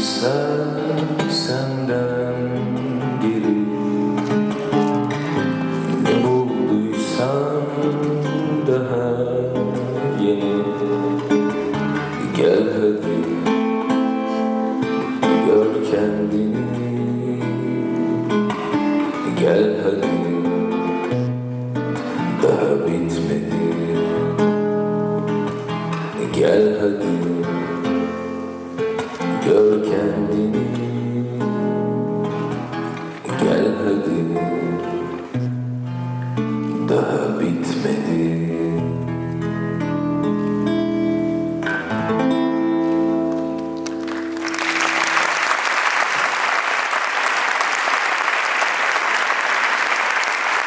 ister senden geri Ne bulduysam daha yeni. Gel hadi gör kendini. Gel hadi daha bitmedi. Gel hadi. Gör kendini. Gel hadi. Daha bitmedi.